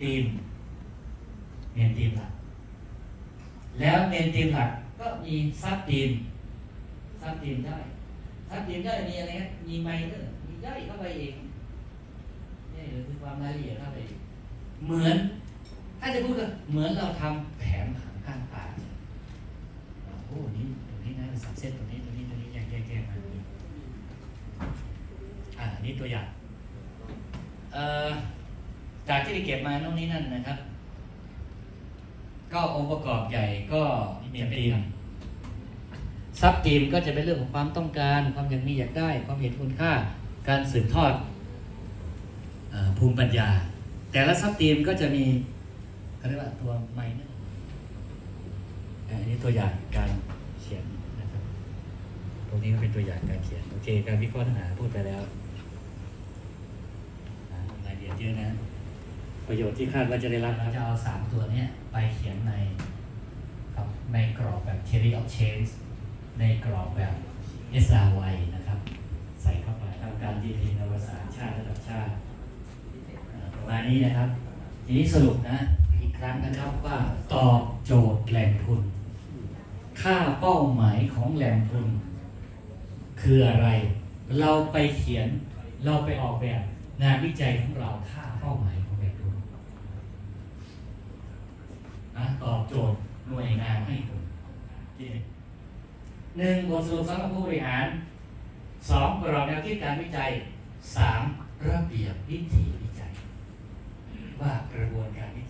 ทีมเมนทีมหลัก แล้วเมนทีมหลักก็มีซับทีมซับทีมได้ซับทีมได้มีอะไรฮะมีไมเนอร์มีย่อยเข้าไปเองนี่คือความรายละเอียดเข้าไปเหมือน ถ้าจะพูดก็เหมือนเราทำแผนผังข้างตาโอ้โหนี่ตรงนี้นะสับเส้นตรงนี้ตรงนี้ตรงนี้แยกแยกแยกมาตรงนี้อ่านี่ตัวอย่างเอ่อ จากที่ได้เก็บมาโน่นนี่นั่นนะครับ ก็องค์ประกอบใหญ่ก็มีทีมซับทีมก็จะเป็นเรื่องของความต้องการ ความอยากมีอยากได้ ความเห็นคุณค่า การสืบทอดอภูมิปัญญา แต่ละซับทีมก็จะมีเขาเรียกว่าตัวไมเนอร์อันนี้ตัวอย่างการเขียนนะครับ ตรงนี้ก็เป็นตัวอย่างการเขียน โอเค การวิเคราะห์เนื้อหาพูดไปแล้วอ่ารายละเอียดเยอะนะ ประโยชน์ที่คาดว่าจะได้รับนะครับจะเอาสามตัวเนี้ยไปเขียนในกับในกรอบแบบ theory of change ในกรอบแบบ SRY นะครับ ใส่เข้าไปทำการดีทีนวสารชาติระดับชาติเอ่อประมาณนี้นะครับ ทีนี้สรุปนะอีกครั้งนะครับว่าตอบโจทย์แหล่งทุน ค่าเป้าหมายของแหล่งทุน คืออะไร เราไปเขียนเราไปออกแบบงานวิจัยของเราค่าเป้าหมายของแหล่งทุนนะ ตอบโจทย์หน่วยงานให้คุณหนึ่งบทสรุปสำหรับผู้บริหารสองกรอบแนวคิดการวิจัยสามระเบียบวิธีวิจัย ว่ากระบวนการวิจัย